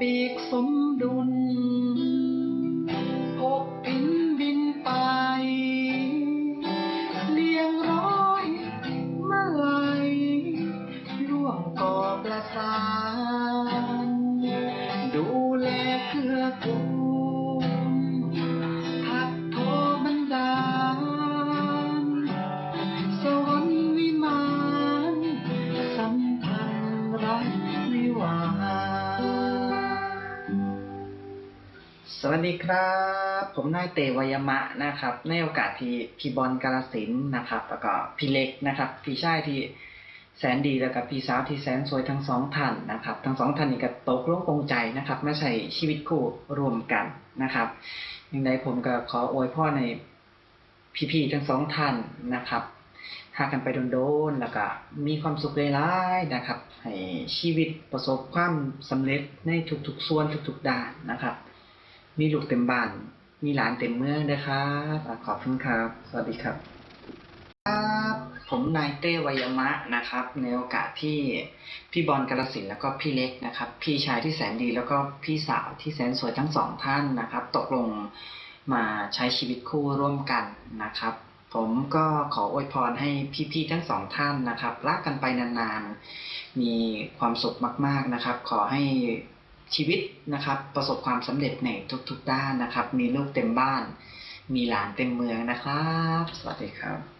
ปีกสมดุลอกปินบินไป เลี้ยงร้อยเมื่อไหรล่วงก่อประสาน ดูแลเกื้อกูล สวัสดีครับ ผมนายเตวยมะนะครับ ในโอกาสที่พี่บอลกาลสินนะครับ แล้วก็พี่เล็กนะครับ พี่ชายที่แสนดีแล้วก็พี่สาวที่แสนสวยทั้งสองท่านนะครับ ทั้งสองท่านนี่ก็ตกลงปงใจนะครับมาใช้ชีวิตคู่รวมกันนะครับยังไงผมก็ขออวยพ่อในพี่ๆทั้งสองท่านนะครับหากันไปโดนๆแล้วก็มีความสุขหลายนะครับ ให้ชีวิตประสบความสำเร็จในทุกๆส่วนทุกๆด้านนะครับ มีลูกเต็มบ้าน มีหลานเต็มเมืองนะครับขอบคุณครับ สวัสดีครับ ครับผมนายเต้วยมะนะครับ ในโอกาสที่พี่บอลกาลสินแล้วก็พี่เล็กนะครับ พี่ชายที่แสนดีแล้วก็พี่สาวที่แสนสวยทั้งสองท่านนะครับ ตกลงมาใช้ชีวิตคู่ร่วมกันนะครับ ผมก็ขออวยพรให้พี่ๆทั้งสองท่านนะครับรักกันไปนานๆ มีความสุขมากๆนะครับ ขอให้ ชีวิตนะครับประสบความสำเร็จในทุกๆด้านนะครับ มีลูกเต็มบ้าน มีหลานเต็มเมืองนะครับ สวัสดีครับ